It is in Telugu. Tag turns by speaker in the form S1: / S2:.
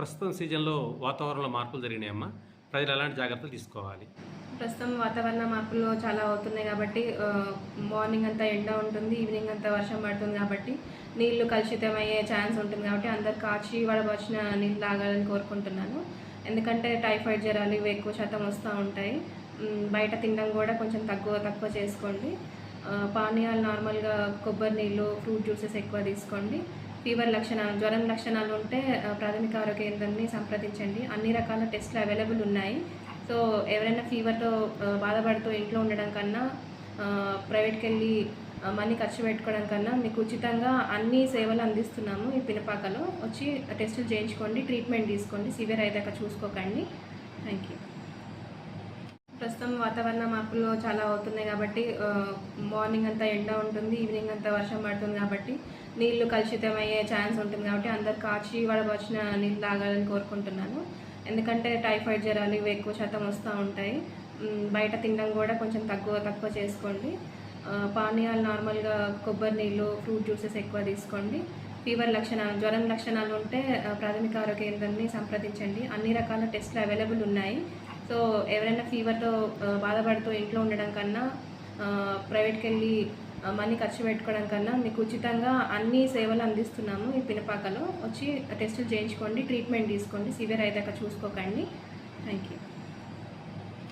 S1: ప్రస్తుతం సీజన్లో వాతావరణంలో మార్పులు జరిగినాయమ్మా. ప్రజలు ఎలాంటి జాగ్రత్తలు తీసుకోవాలి?
S2: ప్రస్తుతం వాతావరణ మార్పులు చాలా అవుతున్నాయి కాబట్టి మార్నింగ్ అంతా ఎండ ఉంటుంది ఈవినింగ్ అంతా వర్షం పడుతుంది కాబట్టి నీళ్ళు కలుషితమయ్యే ఛాన్స్ ఉంటుంది కాబట్టి అందరు కాచి వడబోచిన నీళ్ళు తాగాలని కోరుకుంటున్నాను. ఎందుకంటే టైఫాయిడ్ జ్వరాలు ఇవి ఎక్కువ శాతం వస్తూ ఉంటాయి. బయట తినడం కూడా కొంచెం తక్కువ తక్కువ చేసుకోండి. పానీయాలు నార్మల్గా కొబ్బరి నీళ్ళు ఫ్రూట్ జ్యూసెస్ ఎక్కువ తీసుకోండి. ఫీవర్ లక్షణాలు జ్వరం లక్షణాలు ఉంటే ప్రాథమిక ఆరోగ్య కేంద్రాన్ని సంప్రదించండి. అన్ని రకాల టెస్ట్లు అవైలబుల్ ఉన్నాయి. సో ఎవరైనా ఫీవర్తో బాధపడుతూ ఇంట్లో ఉండడం కన్నా ప్రైవేట్కి వెళ్ళి మనీ ఖర్చు పెట్టుకోవడం కన్నా మీకు ఉచితంగా అన్ని సేవలు అందిస్తున్నాము ఈ పినపాకలో. వచ్చి టెస్టులు చేయించుకోండి ట్రీట్మెంట్ తీసుకోండి. సివియర్ అయ్యాక చూసుకోకండి. థ్యాంక్ యూ ప్రస్తుతం వాతావరణ మార్పులు చాలా అవుతున్నాయి కాబట్టి మార్నింగ్ అంతా ఎండ ఉంటుంది ఈవినింగ్ అంతా వర్షం పడుతుంది కాబట్టి నీళ్ళు కలుషితమయ్యే ఛాన్స్ ఉంటుంది కాబట్టి అందరు కాచి వడబోచిన నీళ్ళు తాగాలని కోరుకుంటున్నాను. ఎందుకంటే టైఫాయిడ్ జ్వరాలు ఇవి ఎక్కువ శాతం వస్తూ ఉంటాయి. బయట తినడం కూడా కొంచెం తక్కువ తక్కువ చేసుకోండి. పానీయాలు నార్మల్గా కొబ్బరి నీళ్ళు ఫ్రూట్ జ్యూసెస్ ఎక్కువ తీసుకోండి. ఫీవర్ లక్షణాలు జ్వరం లక్షణాలు ఉంటే ప్రాథమిక ఆరోగ్య కేంద్రాన్ని సంప్రదించండి. అన్ని రకాల టెస్టులు అవైలబుల్ ఉన్నాయి. సో ఎవరైనా ఫీవర్తో బాధపడుతూ ఇంట్లో ఉండడం కన్నా ప్రైవేట్కి వెళ్ళి మనీ ఖర్చు పెట్టుకోవడం కన్నా మీకు ఉచితంగా అన్ని సేవలు అందిస్తున్నాము ఈ పినపాకలో. వచ్చి టెస్టులు చేయించుకోండి ట్రీట్మెంట్ తీసుకోండి సివియర్ అయ్యాక చూసుకోకండి. Thank you